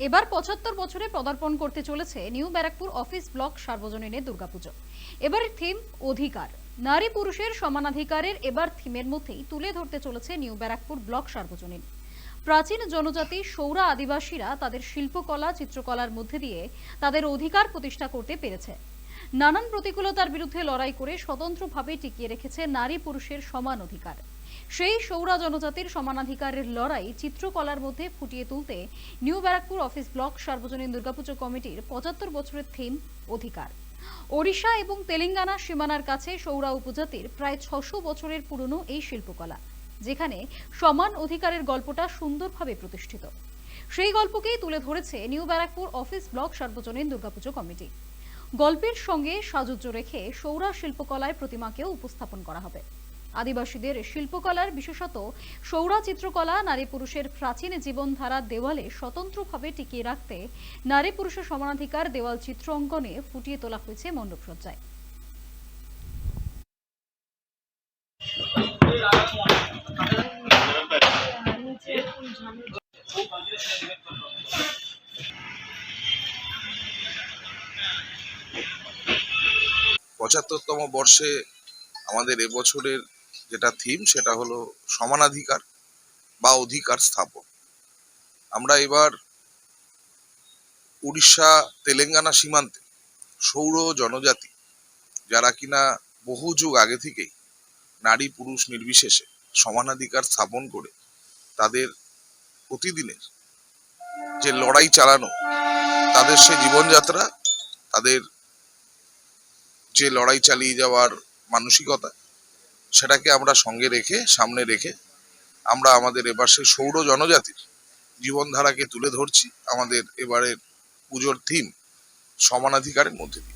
এবার পঁচাত্তর বছরে পদার্পণ করতে চলেছে নিউ ব্যারাকপুর অফিস ব্লক সার্বজনীনের দুর্গাপুজো। এবারের থিম, অধিকার। নারী পুরুষের সমানাধিকারের এবার থিমের মধ্যেই তুলে ধরতে চলেছে নিউ ব্যারাকপুর ব্লক সার্বজনীন। প্রাচীন জনজাতি, সৌরা আদিবাসীরা তাদের শিল্পকলা, চিত্রকলার মধ্যে দিয়ে তাদের অধিকার প্রতিষ্ঠা করতে পেরেছে। নানান প্রতিকূলতার বিরুদ্ধে লড়াই করে স্বতন্ত্রভাবে টিকিয়ে রেখেছে নারী পুরুষের সমান অধিকার। সেই সৌরা জনজাতির সমানাধিকারের লড়াই চিত্রকলার মধ্যে ফুটিয়ে তুলতে নিউ ব্যারাকপুর অফিস ব্লক সার্বজনীন দুর্গাপুজো কমিটির পঁচাত্তর বছরের থিম অধিকার। ওড়িশা এবং তেলেঙ্গানা সীমানার কাছে সৌরা উপজাতির প্রায় ছশো বছরের পুরনো এই শিল্পকলা, যেখানে সমান অধিকারের গল্পটা সুন্দরভাবে প্রতিষ্ঠিত। সেই গল্পকেই তুলে ধরেছে নিউ ব্যারাকপুর অফিস ব্লক সার্বজনীন দুর্গাপুজো কমিটি। গল্পের সঙ্গে সাজুজ্য রেখে সৌরা শিল্পকলায় প্রতিমাকেও উপস্থাপন করা হবে। আদিবাসীদের শিল্পকলার বিশেষত সৌরা চিত্রকলা, নারী পুরুষের প্রাচীন জীবনধারার দেওয়ালে স্বতন্ত্রভাবে টিকিয়ে রাখতে নারী পুরুষের সমানাধিকার দেওয়াল চিত্র অঙ্কনে ফুটিয়ে তোলা হয়েছে মণ্ডপসজ্জায়। পঁচাত্তরতম বর্ষে আমাদের এবছরের যেটা থিম সেটা হলো সমানাধিকার বা অধিকার স্থাপন। আমরা এবার উড়িষ্যা, তেলেঙ্গানা সীমান্তে সৌর জনজাতি, যারা কিনা বহু যুগ আগে থেকেই নারী পুরুষ নির্বিশেষে সমানাধিকার স্থাপন করে তাদের প্রতিদিনের যে লড়াই চালানো, তাদের সে জীবনযাত্রা, তাদের যে লড়াই চালিয়ে যাওয়ার মানসিকতা সেটাকে আমরা সঙ্গে রেখে, সামনে রেখে আমরা আমাদের এবার সেই সৌর জনজাতির জীবনধারাকে তুলে ধরছি। আমাদের এবারের পুজোর থিম সমানাধিকারের মধ্যে দিয়ে।